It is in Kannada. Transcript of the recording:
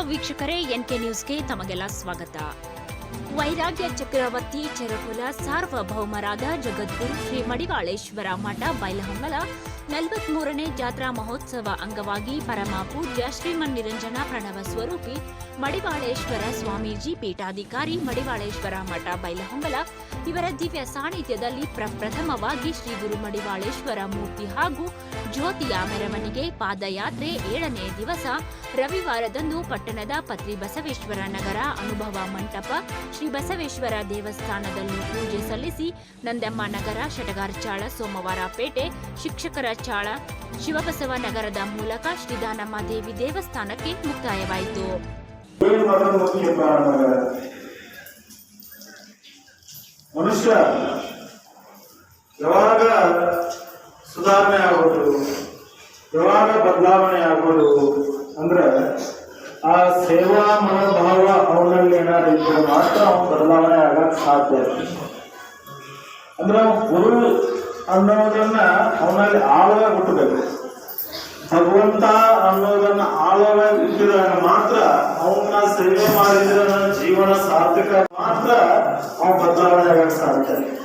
ವೀಕ್ಷಕರೇ ಎನ್ಕೆ ನ್ಯೂಸ್ಗೆ ತಮಗೆಲ್ಲ ಸ್ವಾಗತ. ವೈರಾಗ್ಯ ಚಕ್ರವರ್ತಿ ಚರಕುಲ ಸಾರ್ವಭೌಮರಾದ ಜಗದ್ಗುರು ಶ್ರೀ ಮಡಿವಾಳೇಶ್ವರ ಮಠ ಬೈಲಹೊಂಗಲ ನಲವತ್ಮೂರನೇ ಜಾತ್ರಾ ಮಹೋತ್ಸವ ಅಂಗವಾಗಿ ಪರಮ ಪೂಜ್ಯ ಶ್ರೀಮನ್ನಿರಂಜನ ಪ್ರಣವ ಸ್ವರೂಪಿ ಮಡಿವಾಳೇಶ್ವರ ಸ್ವಾಮೀಜಿ ಪೀಠಾಧಿಕಾರಿ ಮಡಿವಾಳೇಶ್ವರ ಮಠ ಬೈಲಹೊಂಗಲ. ಇವರ ದಿವ್ಯ ಸಾನ್ನಿಧ್ಯದಲ್ಲಿ ಪ್ರಪ್ರಥಮವಾಗಿ ಶ್ರೀ ಗುರು ಮಡಿವಾಳೇಶ್ವರ ಮೂರ್ತಿ ಹಾಗೂ ಜ್ಯೋತಿಯ ಮೆರವಣಿಗೆ, ಪಾದಯಾತ್ರೆ, ಏಳನೇ ದಿವಸ, ರವಿವಾರದಂದು ಪಟ್ಟಣದ ಪತ್ರಿ ಬಸವೇಶ್ವರ ನಗರ ಅನುಭವ ಮಂಟಪ, ಶ್ರೀ ಬಸವೇಶ್ವರ ದೇವಸ್ಥಾನದಲ್ಲಿ ಪೂಜೆ ಸಲ್ಲಿಸಿ ನಂದಮ್ಮ ನಗರ, ಶಟಗಾರ್ಚಾಳ, ಸೋಮವಾರ ಪೇಟೆ, ಶಿಕ್ಷಕರ ಚಾಳ. ಶಿವಬಸವ ನಗರದ ಮೂಲಕ ಶ್ರೀದಾನಮ್ಮ ದೇವಿ ದೇವಸ್ಥಾನಕ್ಕೆ ಮುಕ್ತಾಯವಾಯಿತು. ಮನುಷ್ಯ ಯಾವಾಗ ಸುಧಾರಣೆ ಆಗೋದು, ಯಾವಾಗ ಬದಲಾವಣೆ ಆಗೋದು ಅಂದ್ರೆ ಆ ಸೇವಾ ಮನೋಭಾವ ಅವನಲ್ಲಿ ಏನಾದ್ರು ಇದ್ರೆ ಮಾತ್ರ ಅವನು ಬದಲಾವಣೆ ಆಗಕ್ಕೆ ಸಾಧ್ಯ. ಅಂದ್ರೆ ಗುರು ಅನ್ನೋದನ್ನ ಅವನಲ್ಲಿ ಆಳವಾಗಿ ಹುಟ್ಟಬೇಕು. ಭಗವಂತ ಅನ್ನೋದನ್ನ ಆಳವಾಗಿ ಇಟ್ಟಿದಾಗ ಮಾತ್ರ ಅವನ್ನ ಸೇವೆ ಮಾಡಿದ್ರೆ ಜೀವನ ಸಾರ್ಥಕ, ಮಾತ್ರ ಅವನ ಬದಲಾವಣೆ ಆಗಕ್ಕೆ ಸಾಧ್ಯ.